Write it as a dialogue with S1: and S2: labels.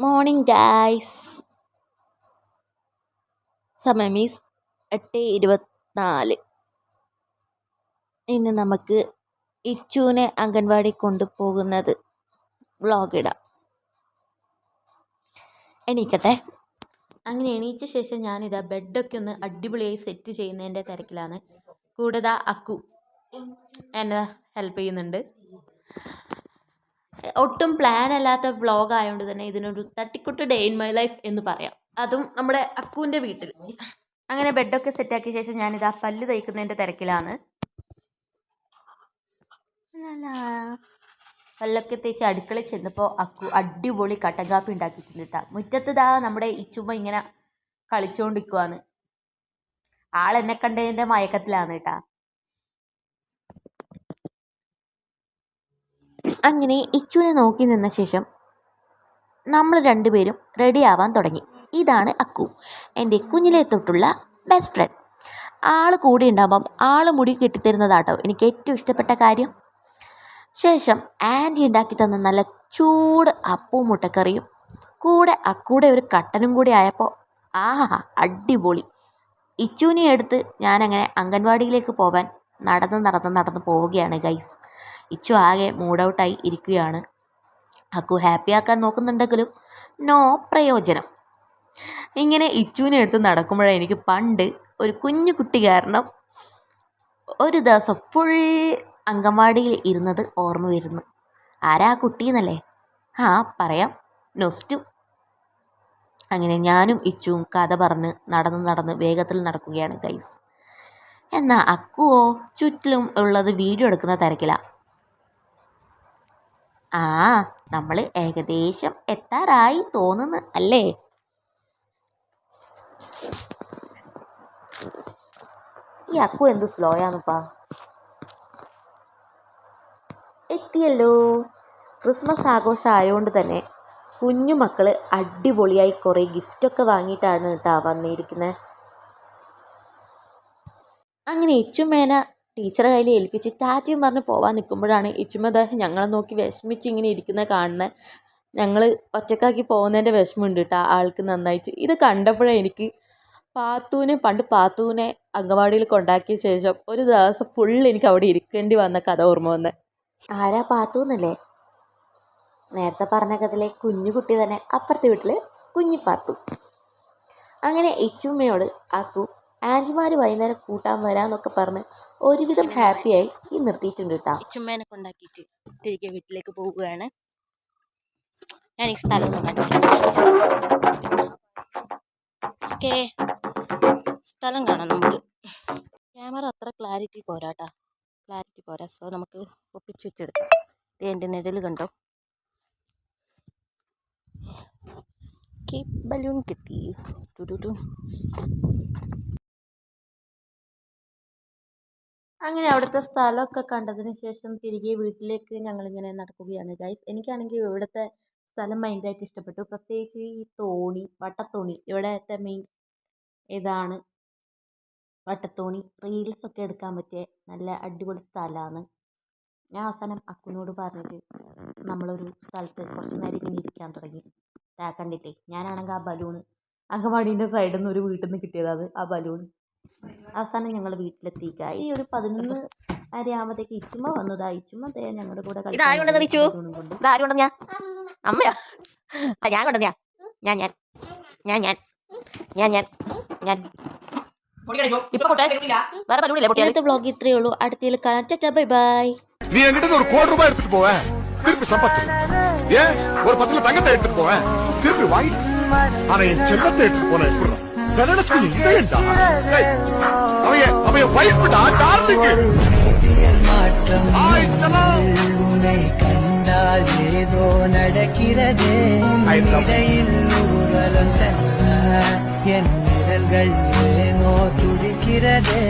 S1: Morning guys സമയം means എട്ട് ഇരുപത്തിനാല്. ഇന്ന് നമുക്ക് ഇച്ചുവിനെ അംഗൻവാടി കൊണ്ടുപോകുന്നത് വ്ളോഗ് ഇടാം. എണീക്കട്ടെ. അങ്ങനെ എണീച്ച ശേഷം ഞാനിതാ ബെഡൊക്കെ ഒന്ന് അടിപൊളിയായി സെറ്റ് ചെയ്യുന്നതിന്റെ തിരക്കിലാണ്. കൂടുതൽ അക്കു എന്നെ ഹെൽപ്പ് ചെയ്യുന്നുണ്ട്. ഒട്ടും പ്ലാൻ അല്ലാത്ത വ്ളോഗ് ആയതുകൊണ്ട് തന്നെ ഇതിനൊരു തട്ടിക്കുട്ട് ഡേ ഇൻ മൈ ലൈഫ് എന്ന് പറയാം. അതും നമ്മുടെ അക്കുവിന്റെ വീട്ടിൽ അങ്ങനെ ബെഡൊക്കെ സെറ്റാക്കിയ ശേഷം ഞാനിതാ പല്ല് തയ്ക്കുന്നതിന്റെ തിരക്കിലാണ്. പല്ലൊക്കെ തേച്ച് അടുക്കളയിൽ ചെന്നപ്പോൾ അക്കു അടിപൊളി കട്ടൻ കാപ്പി ഉണ്ടാക്കിയിട്ടുണ്ട് കേട്ടോ മുറ്റത്ത് ഇതാ നമ്മുടെ ഇച്ചുമ്മ ഇങ്ങനെ കളിച്ചുകൊണ്ടിരിക്കുവാന്ന് എന്നെ കണ്ടതിന്റെ മയക്കത്തിലാണ് കേട്ടാ അങ്ങനെ ഇച്ചുവിനെ നോക്കി നിന്ന ശേഷം നമ്മൾ രണ്ടുപേരും റെഡി ആവാൻ തുടങ്ങി. ഇതാണ് അക്കു എന്റെ കുഞ്ഞിലെ തൊട്ടുള്ള ബെസ്റ്റ് ഫ്രണ്ട് ആൾ കൂടെ ഉണ്ടാകുമ്പം ആൾ മുടി കെട്ടിത്തരുന്നതാട്ടോ എനിക്ക് ഏറ്റവും ഇഷ്ടപ്പെട്ട കാര്യം. ശേഷം ആന്റി ഉണ്ടാക്കി തന്ന നല്ല ചൂട് അപ്പവും മുട്ടക്കറിയും കൂടെ അക്കൂടെ ഒരു കട്ടനും കൂടി ആയപ്പോൾ ആഹാ അടിപൊളി. ഇച്ചൂനെ എടുത്ത് ഞാനങ്ങനെ അംഗൻവാടിയിലേക്ക് പോവാൻ നടന്ന് നടന്ന് നടന്ന് പോവുകയാണ് ഗൈസ് ഇച്ചു ആകെ മൂഡ് ഔട്ടായി ഇരിക്കുകയാണ്. അക്കു ഹാപ്പി ആക്കാൻ നോക്കുന്നുണ്ടെങ്കിലും നോ പ്രയോജനം. ഇങ്ങനെ ഇച്ചുവിനെ എടുത്ത് നടക്കുമ്പോഴേ എനിക്ക് പണ്ട് ഒരു കുഞ്ഞു കുട്ടി കാരണം ഒരു ദിവസം ഫുൾ അങ്കൻവാടിയിൽ ഇരുന്നത് ഓർമ്മ വരുന്നു ആരാ കുട്ടി എന്നല്ലേ? ആ പറയാം. നൊസ്റ്റു. അങ്ങനെ ഞാനും ഇച്ചുവും കഥ പറഞ്ഞ് നടന്ന് നടന്ന് വേഗത്തിൽ നടക്കുകയാണ് ഗൈസ് എന്നാൽ അക്കുവോ ചുറ്റിലും ഉള്ളത് വീഡിയോ എടുക്കുന്ന തിരക്കിലാണ് ആ നമ്മൾ ഏകദേശം എത്താറായി തോന്നുന്നു അല്ലേ? ഈ അക്കു എന്ത് സ്ലോ ആണിപ്പാ എത്തിയല്ലോ. ക്രിസ്മസ് ആഘോഷം ആയതുകൊണ്ട് തന്നെ കുഞ്ഞു മക്കൾ അടിപൊളിയായി കുറേ ഗിഫ്റ്റൊക്കെ വാങ്ങിയിട്ടാണ് കേട്ടോ വന്നിരിക്കുന്നത് അങ്ങനെ ഇച്ചുമേന ടീച്ചറെ കയ്യിൽ ഏൽപ്പിച്ച് ടാറ്റയും പറഞ്ഞ് പോവാൻ നിൽക്കുമ്പോഴാണ് ഇച്ചുമത ഞങ്ങളെ നോക്കി വിഷമിച്ച് ഇങ്ങനെ ഇരിക്കുന്നത് കാണുന്നത് ഞങ്ങൾ ഒറ്റക്കാക്കി പോകുന്നതിന്റെ വിഷമമുണ്ട് കേട്ടോ ആൾക്ക് നന്നായിട്ട്. ഇത് കണ്ടപ്പോഴേ എനിക്ക് പാത്തൂനെ പണ്ട് പാത്തൂനെ അങ്കവാടിയിൽ കൊണ്ടാക്കിയ ശേഷം ഒരു ദിവസം ഫുൾ എനിക്ക് അവിടെ ഇരിക്കേണ്ടി വന്ന കഥ ഓർമ്മ വന്ന്. ആരാ പാത്തു എന്നല്ലേ നേരത്തെ പറഞ്ഞ കഥയിലെ കുഞ്ഞു കുട്ടി തന്നെ അപ്പുറത്തെ വീട്ടിൽ കുഞ്ഞിപ്പാത്തു അങ്ങനെ ഇച്ചുമ്മയോട് ആക്കു ആന്റിമാർ വൈകുന്നേരം കൂട്ടാൻ വരാന്നൊക്കെ പറഞ്ഞ് ഒരുവിധം ഹാപ്പിയായി ഈ നിർത്തിയിട്ടുണ്ട് കേട്ടോ
S2: ചുമ്മേനെ കൊണ്ടാക്കിയിട്ട് തിരികെ വീട്ടിലേക്ക് പോവുകയാണ്. ഞാൻ ഈ സ്ഥലം ഓക്കേ. സ്ഥലം കാണാം നമുക്ക്. ക്യാമറ അത്ര ക്ലാരിറ്റി പോരാട്ടാ. ക്ലാരിറ്റി പോരാ. സോ നമുക്ക് ഒപ്പിച്ച് വെച്ചെടുക്കാം. ഇത് എന്റെ നിഴൽ കണ്ടോ? ബലൂൺ കിട്ടി. ടു.
S1: അങ്ങനെ അവിടുത്തെ സ്ഥലമൊക്കെ കണ്ടതിന് ശേഷം തിരികെ വീട്ടിലേക്ക് ഞങ്ങളിങ്ങനെ നടക്കുകയാണ് ഗൈസ് എനിക്കാണെങ്കിൽ ഇവിടുത്തെ സ്ഥലം ഭയങ്കരമായിട്ട് ഇഷ്ടപ്പെട്ടു. പ്രത്യേകിച്ച് ഈ തോണി വട്ടത്തോണി. ഇവിടത്തെ മെയിൻ ഇതാണ്. വട്ടത്തോണി. റീൽസൊക്കെ എടുക്കാൻ പറ്റിയ നല്ല അടിപൊളി സ്ഥലമാണ്. ഞാൻ അവസാനം അക്കുനോട് പറഞ്ഞിട്ട് നമ്മളൊരു സ്ഥലത്ത് കുറച്ച് നേരം ഇങ്ങനെ ഇരിക്കാൻ തുടങ്ങി. കണ്ടിട്ടേ ഞാനാണെങ്കിൽ ആ ബലൂണ് അങ്കമാടീന്റെ സൈഡിൽ നിന്ന് ഒരു വീട്ടിൽ നിന്ന് കിട്ടിയതാണ് ആ ബലൂൺ അവസാനം ഞങ്ങൾ വീട്ടിലെത്തി ഈ ഒരു പതിനൊന്ന് അരയാകുമ്പോഴത്തേക്ക് ഇച്ചുമ്മ വന്നതാ ഇച്ചുമ്മ ദേ ഞങ്ങളുടെ കൂടെ
S2: ഞാൻ അമ്മയാ ഞാൻ കൊണ്ടുവന്നയാ ഞാൻ ഞാൻ ഞാൻ ഞാൻ ഞാൻ ഞാൻ ഞാൻ വേറെ പരിപാടിയില്ലേ പൊട്ടിയാൽ
S1: ഇന്നത്തെ വ്ളോഗ് ഇത്രയേ ഉള്ളൂ അടുത്തതിൽ കാണാം ടാറ്റാ ബൈ ബൈ
S3: நீ என்கிட்ட இருந்து ஒரு கோடி ரூபாய் எடுத்துட்டு போவேன் திருப்பி சம்பாதிச்சு ஏன் ஒரு பத்துல தங்கத்தை எடுத்துட்டு போவேன் திருப்பி வாங்கி ஆனா என் செல்லத்தை எடுத்துட்டு போன எப்படி கன்னடத்துக்கு இல்லையண்டா அவைய அவைய வயசுடா டார்லிங்கு
S4: உன்னை கண்டால் ஏதோ நடக்கிறதே இடையில் ஊரலம் செல்ல என் நிழல்கள் ஏனோ துடிக்கிறதே.